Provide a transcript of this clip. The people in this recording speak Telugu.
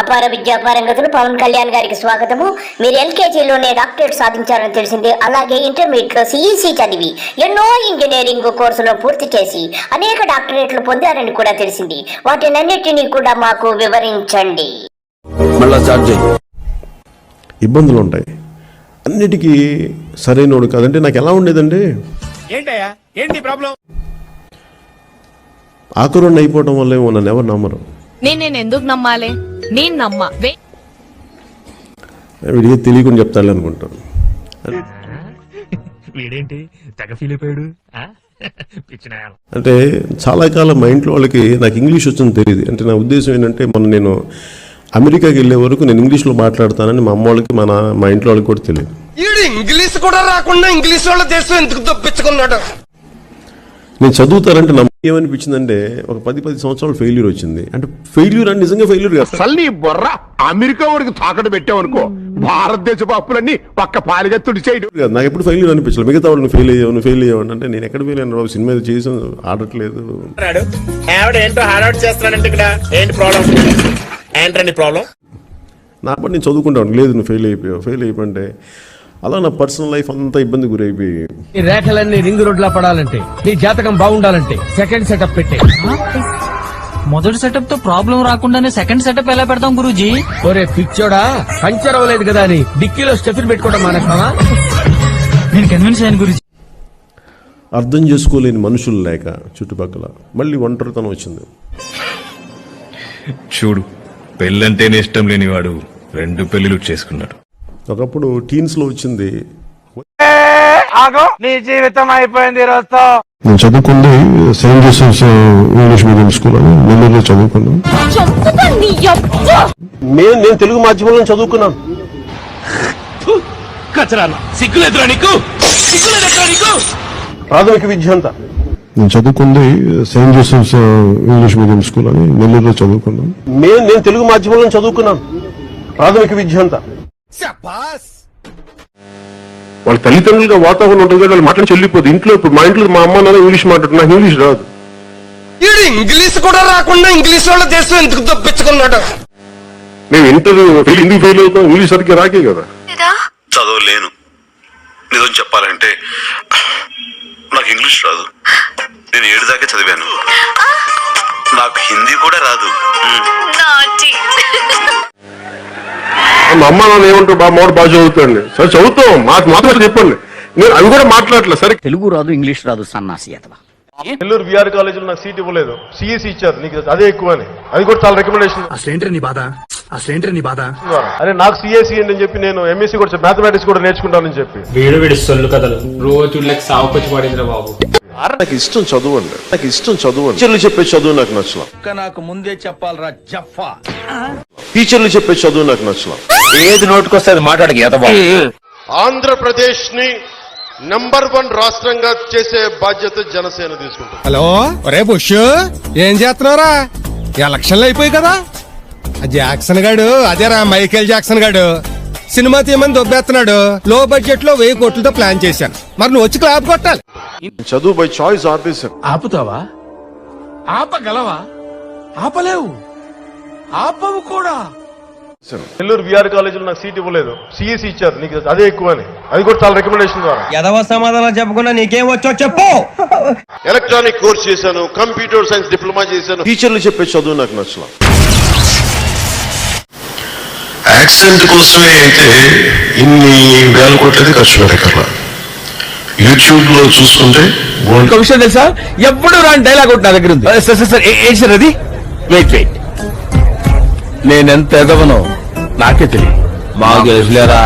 అపార విద్యా పారంగతులు పవన్ కళ్యాణ్ గారికి స్వాగతము. మీరు ఎల్కేజీలోనే డాక్టరేట్ సాధించారని తెలిసింది. అలాగే ఇంటర్మీడియట్లో సిఈసి చదివి ఎన్నో ఇంజనీరింగ్ కోర్సులు పూర్తి చేసి అనేక డాక్టరేట్లు పొందారని కూడా తెలిసింది. వాటినన్నిటినీ కూడా మాకు వివరించండి. ఇబ్బందులు ఉంటాయి. అన్నిటికీ సరైనోడు కాదంటే నాకు ఎలా ఉండేదండి? ఏంటయ్యా? ఏంటి ప్రాబ్లం ఆకురుణ్ అయిపోవడం వల్ల నన్ను ఎవరు నమ్మరు. నేను నేను ఎందుకు నమ్మాలి? నేను నమ్మా. వే వీడికి తెలియకుండా చెప్తాను అనుకుంటాను. వీడేంటి? తెగ ఫీల్ అయిపోయాడు. అంటే చాలా కాలం మా ఇంట్లో వాళ్ళకి నాకు ఇంగ్లీష్ వచ్చింది తెలియదు అంటే నా ఉద్దేశం ఏంటంటే మొన్న నేను అమెరికాకి వెళ్ళే వరకు నేను ఇంగ్లీష్లో మాట్లాడతానని మా అమ్మ వాళ్ళకి మా నా మా ఇంట్లో వాళ్ళకి కూడా తెలియదు. ఇంగ్లీష్ కూడా రాకుండా ఇంగ్లీష్ వాళ్ళ దేశం ఎందుకు తప్పించుకున్నాడు నేను చదువుతానంటే నాకు ఏమనిపించిందంటే ఒక పది పది సంవత్సరాలు ఫెయిల్యూర్ వచ్చింది. అంటే ఫెయిల్యూర్ అని నిజంగా ఫెయిల్యూర్ కాదు? బొర్ర అమెరికా వాడికి తాకట్టు పెట్టావనుకో భారతదేశపు అప్పులన్నీ పక్క పాలిగా తుడిచేయడు. కాదు నాకు ఎప్పుడు ఫెయిల్యూర్ అనిపించలేదు. మిగతా వాళ్ళు ఫెయిల్ అయ్యావు నువ్వు ఫెయిల్ అయ్యావు అంటే నేను ఎక్కడ ఫెయిల్ అయినా బాబు? సినిమా ఏదో చేసాను ఆడట్లేదు. ఆవిడ ఏంటో చేస్తున్నాడంటే ఇక్కడ ఏంటి ప్రాబ్లం ఏంటండి ప్రాబ్లం నా పని నేను చదువుకుంటాను లేదు నువ్వు ఫెయిల్ అయిపోయావు. ఫెయిల్ అయిపోయింటే అలా నా పర్సనల్ లైఫ్ అంతా ఇబ్బంది గురైపోయి. ఈ రేఖలన్నీ రింగ్ రోడ్లా పడాలంటే నీ జాతకం బాగుండాలంటే సెకండ్ సెటప్ పెట్టే. మొదటి సెటప్తో ప్రాబ్లం రాకుండానే సెకండ్ సెటప్ ఎలా పెడతాం గురూజీ? ఒరే పిచ్చోడా పంచర్ అవ్వలేదు కదా అని డిక్కీలో స్టెఫిన్ పెట్టుకోవడం మానేస్తావా? నేను కన్విన్స్ అయ్యాను గురూజీ. అర్థం చేసుకోలేని మనుషులు లేక చుట్టుపక్కల మళ్ళీ ఒంటరితనం వచ్చింది. చూడు పెళ్ళంటేనే ఇష్టం లేనివాడు రెండు పెళ్ళిలు చేసుకున్నాడు. ఒకప్పుడు టీన్స్లో వచ్చింది. ఆగో నీ జీవితం అయిపోయింది రోజుతో. నేను చదువుకుంది saint Joseph's English medium school అని నెల్లూరులో చదువుకున్నాను. నేను నేను తెలుగు మాధ్యమంలో చదువుకున్నాను. సిగ్గులేదురా నీకు? సిగ్గులేదురా నీకు? ప్రాథమిక విద్య అంతా. నేను చదువుకుంది saint Joseph's English medium school అని నెల్లూరులో చదువుకున్నాను. నేను నేను తెలుగు మాధ్యమంలో చదువుకున్నాను. ప్రాథమిక విద్య అంతా. వాళ్ళ తల్లిదండ్రులుగా వాతావరణం ఉంటుంది కదా, వాళ్ళు మాట్లాడి చెల్లిపోదు ఇంట్లో ఇప్పుడు మా ఇంట్లో మా అమ్మ నాన్న ఇంగ్లీష్ మాట్లాడుతున్నా నాకు ఇంగ్లీష్ రాదు. ఈడు ఇంగ్లీష్ కూడా రాకుండా ఇంగ్లీష్ వాళ్ళ దేశం ఎందుకు తప్పించుకున్నాడు? మేము ఇంటర్ ఫెయిల్ ఎందుకు ఫెయిల్ అవుతాం? ఇంగ్లీష్ సరిగ్గా రాకే కదా. చదవలేను నిజం చెప్పాలంటే నాకు ఇంగ్లీష్ రాదు. నేను ఏడు దాకా చదివాను. నాకు హిందీ కూడా రాదు. మా అమ్మ నాన్న ఏమంటారు? బాగా మోడు బాగా చదువుతాండి సరే చదువుతాం మాకు మాత్రం చెప్పండి. నేను అవి కూడా మాట్లాడలేదు సరే. తెలుగు రాదు ఇంగ్లీష్ రాదు సన్నాసి అతవా నెల్లూరు విఆర్ కాలేజీలో నాకు సీట్ ఇవ్వలేదు. సిఎస్సి ఇచ్చారు. నీకు అదే ఎక్కువ అని అది కూడా చాలా రికమెండేషన్ అసలేంటి నీ బాధ? అసలేంటి నీ బాధ? అరే నాకు సిఎస్సి అని చెప్పి నేను ఎంఎస్సి కూడా మ్యాథమెటిక్స్ కూడా నేర్చుకుంటానని చెప్పి. వీడు వీడి సొల్లు కథలు. రోజు సావుకొచ్చి పడిందిరా బాబు. నాకు ఇష్టం చదువు అండి. నాకు ఇష్టం చదువు టీచర్లు చెప్పే చదువు నాకు నచ్చలా. నాకు ముందే చెప్పాలరా జఫా. టీచర్లు చెప్పే చదువు నాకు నచ్చలా. ఏది నోటుకొస్తే అది మాట్లాడక ఆంధ్రప్రదేశ్ని నంబర్ వన్ రాష్ట్రంగా చేసే బాధ్యత జనసేన తీసుకుంటుంది. హలో ఒరే బుష్ ఏం చేస్తున్నారా ఎలక్షన్లు అయిపోయి కదా. ఆ జాక్సన్ గాడు అదేరా మైకేల్ జాక్సన్ గాడు సినిమా తీయమని దొబ్బేస్తున్నాడు. లో బడ్జెట్లో వెయ్యి కోట్లతో ప్లాన్ చేశాను. మరి నువ్వు వచ్చి క్లాప్ కొట్టాలి. చదువు బై చాయిస్ ఆపేశాను ఆపుతావా? ఆపగలవా? ఆపలేవు. ఆపవు కూడా. నెల్లూరు విఆర్ కాలేజీలో నాకు సీట్ ఇవ్వలేదు. సిఎస్సి ఇచ్చారు. నీకు అదే ఎక్కువ అని అది కూడా చాలా రికమెండేషన్ ద్వారా. ఎదవ సమాధానం చెప్పకుండా నీకేం వచ్చో చెప్పు. ఎలక్ట్రానిక్ కోర్స్ చేశాను కంప్యూటర్ సైన్స్ డిప్లొమా చేశాను. టీచర్లు చెప్పే చదువు నాకు నచ్చలా. యాక్సిడెంట్ కోసమే అయితే ఇన్ని వేల కోట్లది ఖర్చు పెట్టగల యూట్యూబ్లో చూసుకుంటే ఒక విషయం తెలుసా? ఎప్పుడు రాని డైలాగ్ ఒకటి నా దగ్గర ఉంది. సార్ సార్ సార్ ఏంటి సార్ అది? వెయిట్ వెయిట్ నేనెంత ఎదవనో? నాకే తెలియదు. బాగా తెలుసులేరా